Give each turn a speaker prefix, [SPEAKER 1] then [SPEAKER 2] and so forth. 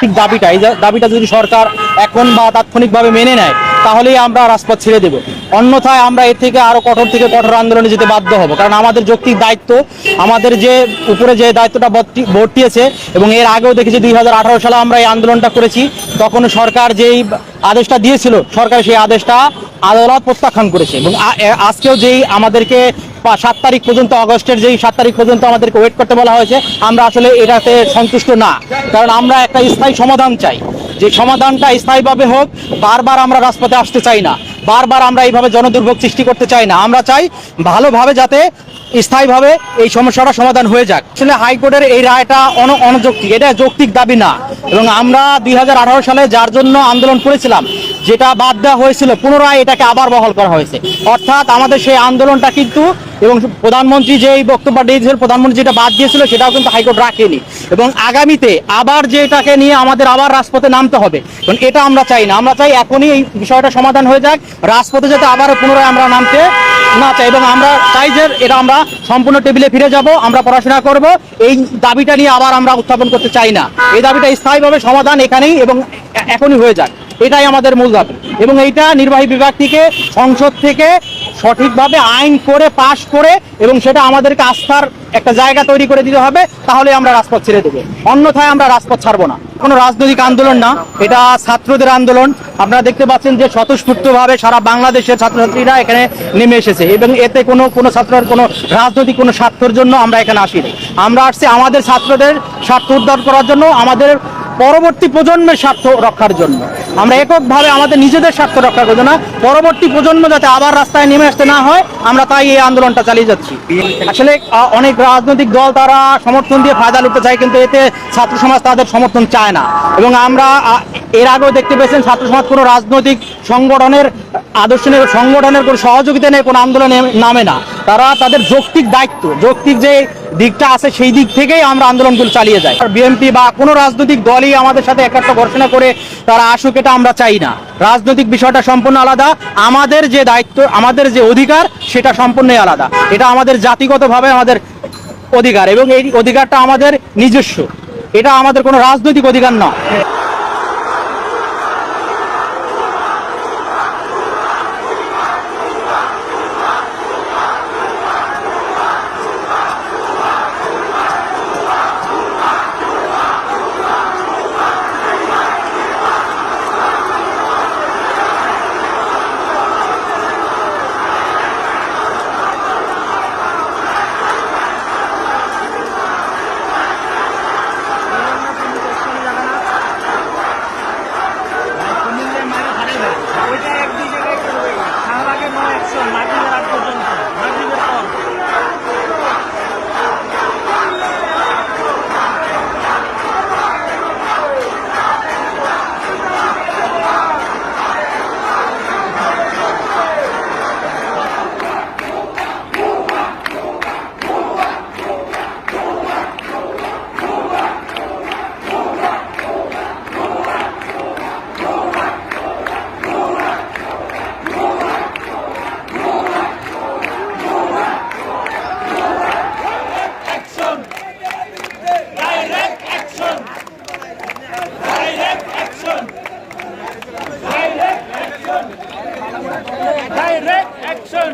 [SPEAKER 1] ঠিক দাবিটা, এই দাবিটা যদি সরকার এখন বা তাৎক্ষণিকভাবে মেনে নেয়, তাহলেই আমরা রাজপথ ছেড়ে দেব। অন্যথায় আমরা এর থেকে আরও কঠোর থেকে কঠোর আন্দোলনে যেতে বাধ্য হব। কারণ আমাদের যৌক্তিক দায়িত্ব, আমাদের যে উপরে যে দায়িত্বটা বর্তিয়েছে এবং এর আগেও দেখেছি দুই হাজার আঠারো সালে আমরা এই আন্দোলনটা করেছি, তখন সরকার যেই আদেশটা দিয়েছিল, সরকার সেই আদেশটা আদালত প্রত্যাখ্যান করেছে এবং আজকেও যেই আমাদেরকে সাত তারিখ পর্যন্ত অগস্টের যেই সাত তারিখ পর্যন্ত আমাদেরকে ওয়েট করতে বলা হয়েছে, আমরা আসলে এটাতে সন্তুষ্ট না। কারণ আমরা একটা স্থায়ী সমাধান চাই। যে সমাধানটা স্থায়ীভাবে হোক, বারবার আমরা রাজপথে আসতে চাই না। বারবার আমরা এইভাবে জনদুর্ভোগ সৃষ্টি করতে চাই না। আমরা চাই ভালোভাবে যাতে স্থায়ীভাবে এই সমস্যাটা সমাধান হয়ে যাক। আসলে হাইকোর্টের এই রায়টা অন অনযৌক্তিক। এটা যৌক্তিক দাবি না। এবং আমরা দুই হাজার আঠারো সালে যার জন্য আন্দোলন করেছিলাম যেটা বাদ দেওয়া হয়েছিল, পুনরায় এটাকে আবার বহাল করা হয়েছে। অর্থাৎ আমাদের সেই আন্দোলনটা কিন্তু এবং প্রধানমন্ত্রী যে এই বক্তব্য দিয়েছিলেন প্রধানমন্ত্রী যেটা বাদ দিয়েছিল, সেটাও কিন্তু হাইকোর্ট রাখেনি। এবং আগামীতে আবার যে এটাকে নিয়ে আমাদের আবার রাজপথে নামতে হবে। কারণ এটা আমরা চাই না। আমরা চাই এখনই এই বিষয়টা সমাধান হয়ে যাক, রাজপথে যাতে আবার পুনরায় আমরা নামতে না চাই। এবং আমরা চাই যে এটা আমরা সম্পূর্ণ টেবিলে ফিরে যাব, আমরা পড়াশোনা করব। এই দাবিটা নিয়ে আবার আমরা উত্থাপন করতে চাই না। এই দাবিটা স্থায়ীভাবে সমাধান এখানেই এবং এখনই হয়ে যাক। এটাই আমাদের মূল দাবি। এবং এইটা নির্বাহী বিভাগ থেকে সংসদ থেকে সঠিকভাবে আইন করে, পাশ করে এবং সেটা আমাদেরকে আস্থার একটা জায়গা তৈরি করে দিতে হবে, তাহলে আমরা রাজপথ ছেড়ে দেবো। অন্যথায় আমরা রাজপথ ছাড়বো না। কোনো রাজনৈতিক আন্দোলন না, এটা ছাত্রদের আন্দোলন। আপনারা দেখতে পাচ্ছেন যে স্বতঃস্ফূর্তভাবে সারা বাংলাদেশের ছাত্রছাত্রীরা এখানে নেমে এসেছে এবং এতে কোনো কোনো ছাত্রের কোনো রাজনৈতিক কোনো স্বার্থের জন্য আমরা এখানে আসিনি। আমরা আসছি আমাদের ছাত্রদের স্বার্থ উদ্ধার করার জন্য, আমাদের পরবর্তী প্রজন্মের স্বার্থ রক্ষার জন্য। আমরা এককভাবে আমাদের নিজেদের স্বার্থ রক্ষা করব না। পরবর্তী প্রজন্ম যাতে আবার রাস্তায় নেমে আসতে না হয়, আমরা তাই এই আন্দোলনটা চালিয়ে যাচ্ছি। আসলে অনেক রাজনৈতিক দল তারা সমর্থন দিয়ে ফায়দা লুটতে চায়, কিন্তু এতে ছাত্র সমাজ তাদের সমর্থন চায় না। এবং আমরা এর আগেও দেখতে পেয়েছেন, ছাত্র সমাজ কোনো রাজনৈতিক সংগঠনের আদর্শ সংগঠনের কোনো সহযোগিতা নেই কোনো আন্দোলনে নামে না। তারা তাদের যৌক্তিক দায়িত্ব, যৌক্তিক যে দিকটা আছে সেই দিক থেকেই আমরা আন্দোলনগুলো চালিয়ে যাই। আর বিএনপি বা কোনো রাজনৈতিক দলই আমাদের সাথে একটা ঘোষণা করে তারা আসুক এটা আমরা চাই না। রাজনৈতিক বিষয়টা সম্পূর্ণ আলাদা, আমাদের যে দায়িত্ব, আমাদের যে অধিকার সেটা সম্পূর্ণই আলাদা। এটা আমাদের জাতিগতভাবে আমাদের অধিকার এবং এই অধিকারটা আমাদের নিজস্ব। এটা আমাদের কোনো রাজনৈতিক অধিকার নয়। অ্যাকশন